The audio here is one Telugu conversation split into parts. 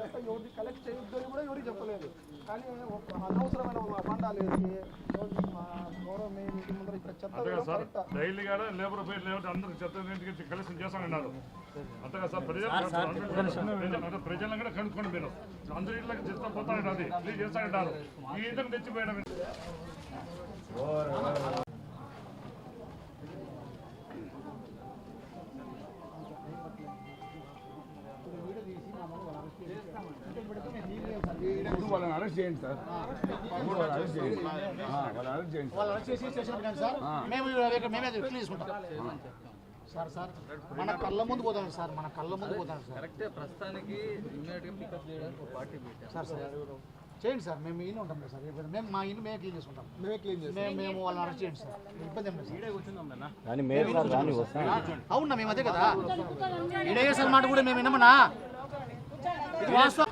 చెత్త ఎవరిది కలెక్ట్ చేయొద్దు అని కూడా ఎవరికి చెప్పలేదు. కానీ ఒక అనవసరమైన పండాలు వేసి? డైలీ కూడా లేబర్ పోయి లేబర్ అందరూ చెత్త ఇంటికి కలిసి చేస్తానన్నారు అంతేగా సార్ ప్రజలు ప్రజలను కూడా కనుక్కోండి మీరు. అందరి ఇళ్ళకి చెత్త పోతానండి అది చేస్తానంటారు ఈ ఇంటికి తెచ్చిపోయడం అరెస్ట్ చేయండి సార్. అరెస్ట్ చేయండి. ఆ, వాళ్ళని అరెస్ట్ చేయండి వాళ్ళు అరెస్ట్ చేసి స్టేషన్ పెట్టండి సార్. మేము మేమే క్లీన్ చేసుకుంటాం. సార్ సార్ మన కళ్ళ ముందు పోతాం సార్. మన కళ్ళ ముందు పోతాం సార్. కరెక్టే ప్రస్తుతానికి ఇమ్మీడియట్గా పికప్ చేయడానికి ఒక పార్టీ పెట్టాం సార్ సార్. చేయండి సార్. మేము ఈయన ఉంటాం సార్. మేము మా ఇల్లు మేము క్లీన్ చేసుకుంటాం. మేమే క్లీన్ చేస్తాం మేము మేము వాళ్ళని అరెస్ట్ చేయండి సార్. ఇబ్బంది ఏం లేదు కానీ కానీ అవునా మేము అదే కదా? ఇడే సార్ మాట కూడా మేము వినమన్నా ఇది వాస్తవం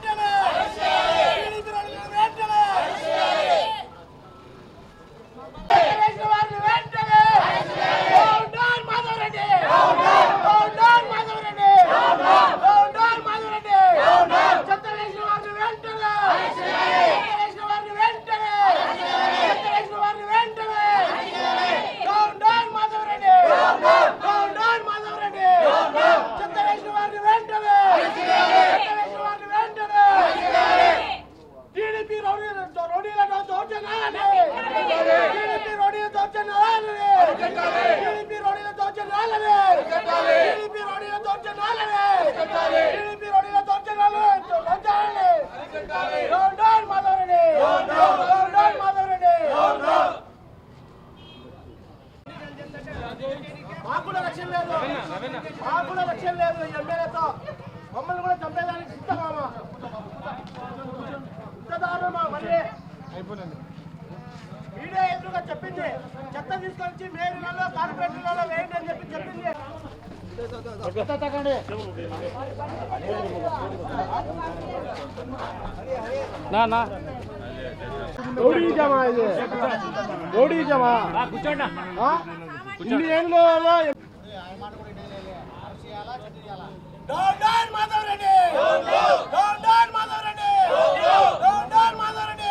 మాకు కూడా రక్షణ లేదు ఎమ్మెల్యేతో. మమ్మల్ని కూడా చంపేదానికి సిద్ధమామా. మళ్ళీ? మీడియా ఎదురుగా చెప్పింది. చెత్త తీసుకొచ్చి మేరీలలో కార్పొరేటర్లలో వేయండి అని చెప్పి చెప్పింది. జమా ఇది. రౌడీ జమా. ఆ? ఇన్ని ఏళ్ళలో down down Madhav Reddy! Down down! Madhav Reddy! Down down! Madhav Reddy!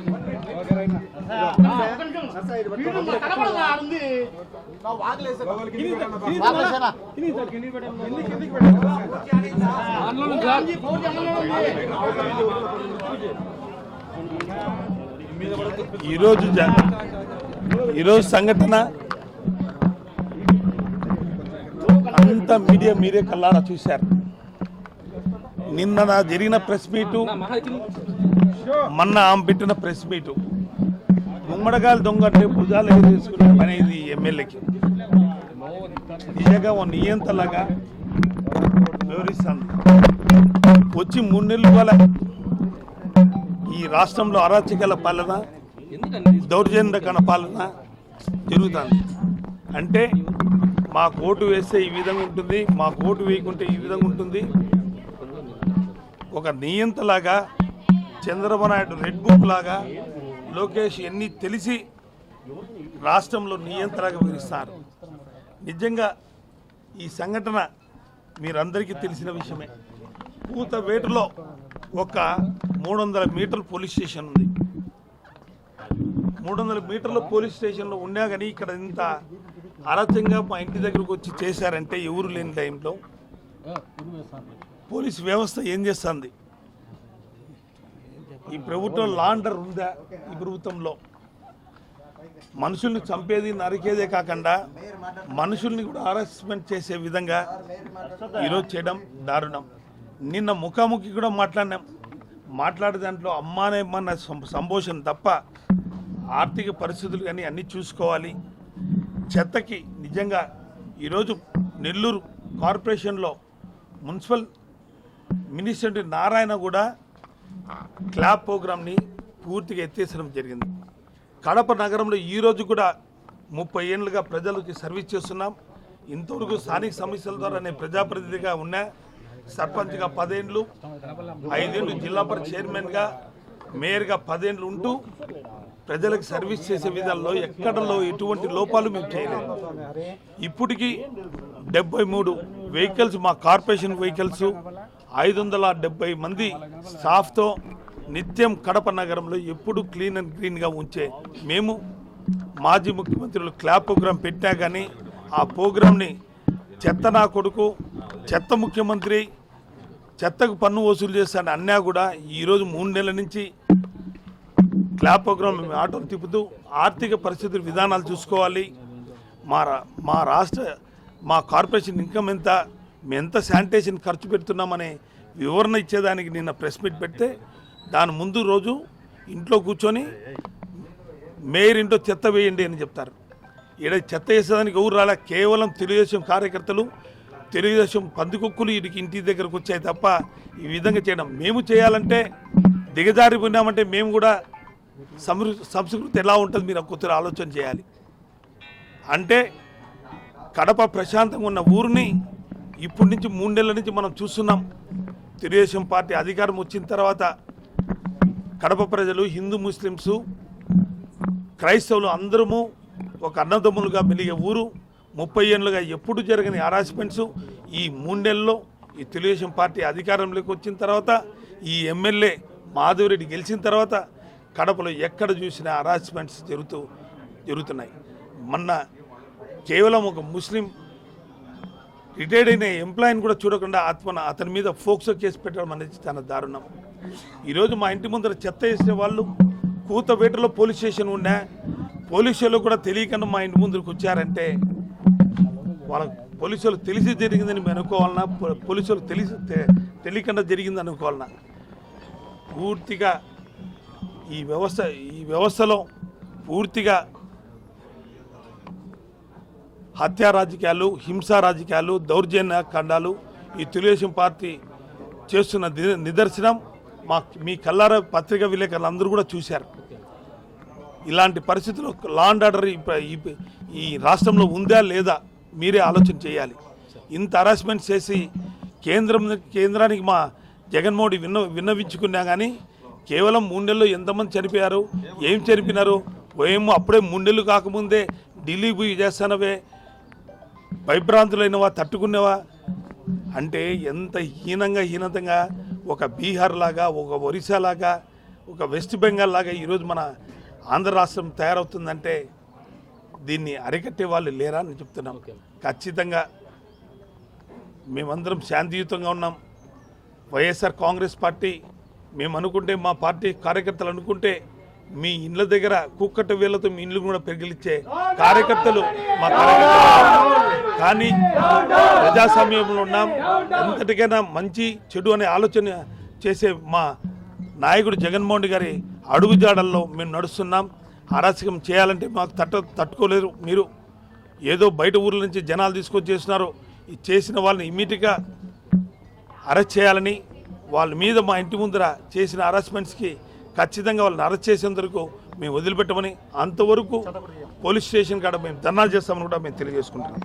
ఈరోజు ఈరోజు సంఘటన. అంత మీడియా మీరే కల్లారా చూశారు. నిన్న నా జరిగిన ప్రెస్ మీటు మొన్న ఆమె పెట్టిన ప్రెస్ మీటు. గుమ్మడగాలు దొంగ అంటే భుజాలు తీసుకునే పని ఇది ఎమ్మెల్యేకి. నిజంగా ఓ నియంతలాగా వివరిస్తాను. వచ్చి మూడు నెలలు వాళ్ళ ఈ రాష్ట్రంలో అరాచకాల పాలన దౌర్జన్యకరణ పాలన జరుగుతుంది. అంటే మా కోటు వేస్తే ఈ విధంగా ఉంటుంది మా కోటు వేయకుంటే ఈ విధంగా ఉంటుంది. ఒక నియంతలాగా చంద్రబాబు నాయుడు రెడ్ బుక్ లాగా లోకేష్ ఎన్ని తెలిసి రాష్ట్రంలో నియంత్రణగా వివరిస్తారు నిజంగా ఈ సంఘటన మీరందరికీ తెలిసిన విషయమే. కూతవేటులో ఒక మూడు వందల మీటర్ పోలీస్ స్టేషన్ ఉంది. మూడు వందల మీటర్ల పోలీస్ స్టేషన్లో ఉన్నా కానీ ఇక్కడ ఇంత అరచంగా మా ఇంటి దగ్గరకు వచ్చి చేశారంటే ఎవరు లేని టైంలో పోలీస్ వ్యవస్థ ఏం చేస్తుంది? ఈ ప్రభుత్వం లాండర్ ఉందా ఈ ప్రభుత్వంలో? మనుషుల్ని చంపేది నరికేదే కాకుండా మనుషుల్ని కూడా హరాస్మెంట్ చేసే విధంగా ఈరోజు చేయడం దారుణం. నిన్న ముఖాముఖి కూడా మాట్లాడినాం. మాట్లాడే దాంట్లో అమ్మానేమన్న సం- సంభోషణ తప్ప ఆర్థిక పరిస్థితులు కానీ అన్నీ చూసుకోవాలి. చెత్తకి నిజంగా ఈరోజు నెల్లూరు కార్పొరేషన్లో మున్సిపల్ మినిస్టర్ నారాయణ కూడా క్లాప్ ప్రోగ్రామ్ని పూర్తిగా ఎత్తేసడం జరిగింది. కడప నగరంలో ఈరోజు కూడా ముప్పై ఏళ్ళుగా ప్రజలకి సర్వీస్ చేస్తున్నాం. ఇంతవరకు స్థానిక సమస్యల ద్వారా నేను ప్రజాప్రతినిధిగా ఉన్నా. సర్పంచ్గా పదేండ్లు ఐదేండ్లు జిల్లా పరిషత్ చైర్మన్గా మేయర్గా పదేండ్లు ఉంటూ ప్రజలకు సర్వీస్ చేసే విధాల్లో ఎక్కడలో ఎటువంటి లోపాలు మేము చేయలేదు. ఇప్పటికీ డెబ్బై మూడు వెహికల్స్ మా కార్పొరేషన్ వెహికల్స్ ఐదు వందల డెబ్బై మంది స్టాఫ్తో నిత్యం కడప నగరంలో ఎప్పుడు క్లీన్ అండ్ క్లీన్గా ఉంచే మేము మాజీ ముఖ్యమంత్రులు క్లాప్ ప్రోగ్రాం పెట్టా కానీ ఆ ప్రోగ్రాంని చెత్త నా కొడుకు చెత్త ముఖ్యమంత్రి చెత్తకు పన్ను వసూలు చేస్తాను అన్నా కూడా ఈరోజు మూడు నెలల నుంచి క్లాప్ ప్రోగ్రాం మేము ఆటోలు తిప్పుతూ ఆర్థిక పరిస్థితుల విధానాలు చూసుకోవాలి. మా రా- మా రాష్ట్ర మా కార్పొరేషన్ ఇన్కమ్ ఎంత మేము ఎంత శానిటేషన్ ఖర్చు పెడుతున్నామనే వివరణ ఇచ్చేదానికి నిన్న ప్రెస్ మీట్ పెడితే దాని ముందు రోజు ఇంట్లో కూర్చొని మేయర్ ఇంట్లో చెత్త వేయండి అని చెప్తారు. ఈడ చెత్త వేసేదానికి ఎవరు రాలే? కేవలం తెలుగుదేశం కార్యకర్తలు తెలుగుదేశం పందికొక్కులు వీడికి ఇంటి దగ్గరకు వచ్చాయి తప్ప ఈ విధంగా చేయడం. మేము చేయాలంటే దిగజారిపోయినామంటే మేము కూడా సంస్కృతి ఎలా ఉంటుంది మీరు కొద్దిగా ఆలోచన చేయాలి. అంటే కడప ప్రశాంతంగా ఉన్న ఊరిని ఇప్పటి నుంచి మూడు నెలల నుంచి మనం చూస్తున్నాం. తెలుగుదేశం పార్టీ అధికారం వచ్చిన తర్వాత కడప ప్రజలు హిందూ ముస్లిమ్స్ క్రైస్తవులు అందరము ఒక అన్నదమ్ములుగా మెలిగే ఊరు. ముప్పై ఏళ్ళుగా ఎప్పుడు జరగని హరాస్మెంట్స్ ఈ మూడేళ్ళలో ఈ తెలుగుదేశం పార్టీ అధికారంలోకి వచ్చిన తర్వాత ఈ ఎమ్మెల్యే మాధవరెడ్డి గెలిచిన తర్వాత కడపలో ఎక్కడ చూసినా హరాస్మెంట్స్ జరుగుతూ జరుగుతున్నాయి. మొన్న కేవలం ఒక ముస్లిం రిటైర్డ్ అయిన ఎంప్లాయీని కూడా చూడకుండా ఆత్మన అతని మీద ఫోక్సో కేసు పెట్టడం అనేది చాలా దారుణం. ఈరోజు మా ఇంటి ముందర చెత్త వేసే వాళ్ళు కూతవేటలో పోలీస్ స్టేషన్ ఉన్నా పోలీసులు కూడా తెలియకుండా మా ఇంటి ముందుకు వచ్చారంటే వాళ్ళ పోలీసులు తెలిసి జరిగిందని మేము అనుకోవాలన్నా పోలీసులు తెలిసి తె- తెలియకుండా జరిగింది అనుకోవాలన్నా పూర్తిగా ఈ వ్యవస్థ ఈ వ్యవస్థలో పూర్తిగా హత్యా రాజకీయాలు హింసా రాజకీయాలు దౌర్జన్య ఖండాలు ఈ తెలుగుదేశం పార్టీ చేస్తున్న నిదర్శనం మా మీ కల్లార పత్రికా విలేకరులు అందరూ కూడా చూశారు. ఇలాంటి పరిస్థితుల్లో లాండ్ ఆర్డర్ ఈ- ఈ- రాష్ట్రంలో ఉందా లేదా మీరే ఆలోచన చేయాలి. ఇంత హరాస్మెంట్ చేసి కేంద్రం కేంద్రానికి మా జగన్మోహన్ విన్న విన్నవించుకున్నా కానీ కేవలం మూడేళ్ళు ఎంతమంది చనిపోయారు ఏం చనిపోయినారు ఏమో అప్పుడే మూడేళ్ళు కాకముందే ఢిల్లీ పోయి చేస్తానవే భయభ్రాంతులైనవా తట్టుకునేవా? అంటే ఎంత హీనంగా హీనతంగా ఒక బీహార్ లాగా ఒక ఒరిస్సా లాగా ఒక వెస్ట్ బెంగాల్ లాగా ఈరోజు మన ఆంధ్ర రాష్ట్రం తయారవుతుందంటే దీన్ని అరికట్టే వాళ్ళు లేరా అని చెప్తున్నాం. ఖచ్చితంగా మేమందరం శాంతియుతంగా ఉన్నాం. వైఎస్ఆర్ కాంగ్రెస్ పార్టీ మేము అనుకుంటే మా పార్టీ కార్యకర్తలు అనుకుంటే మీ ఇండ్ల దగ్గర కుక్కట వేళ్ళతో మీ ఇండ్లు కూడా పెరిగిలిచ్చే కార్యకర్తలు మా కార్యకర్తలు. కానీ ప్రజాస్వామ్యంలో ఉన్నాం. ఎంతటికైనా మంచి చెడు అనే ఆలోచన చేసే మా నాయకుడు జగన్మోహన్ గారి అడుగుజాడల్లో మేము నడుస్తున్నాం. అరాచకం చేయాలంటే మాకు తట్ట తట్టుకోలేరు. మీరు ఏదో బయట ఊర్ల నుంచి జనాలు తీసుకొచ్చి చేస్తున్నారు చేసిన వాళ్ళని ఇమీడియట్గా అరెస్ట్ చేయాలని వాళ్ళ మీద మా ఇంటి ముందర చేసిన హరాస్మెంట్స్కి ఖచ్చితంగా వాళ్ళని అరెస్ట్ చేసేందుకు మేము వదిలిపెట్టమని అంతవరకు పోలీస్ స్టేషన్ కాడ మేము ధర్నాలు చేస్తామని కూడా మేము తెలియజేసుకుంటున్నాం.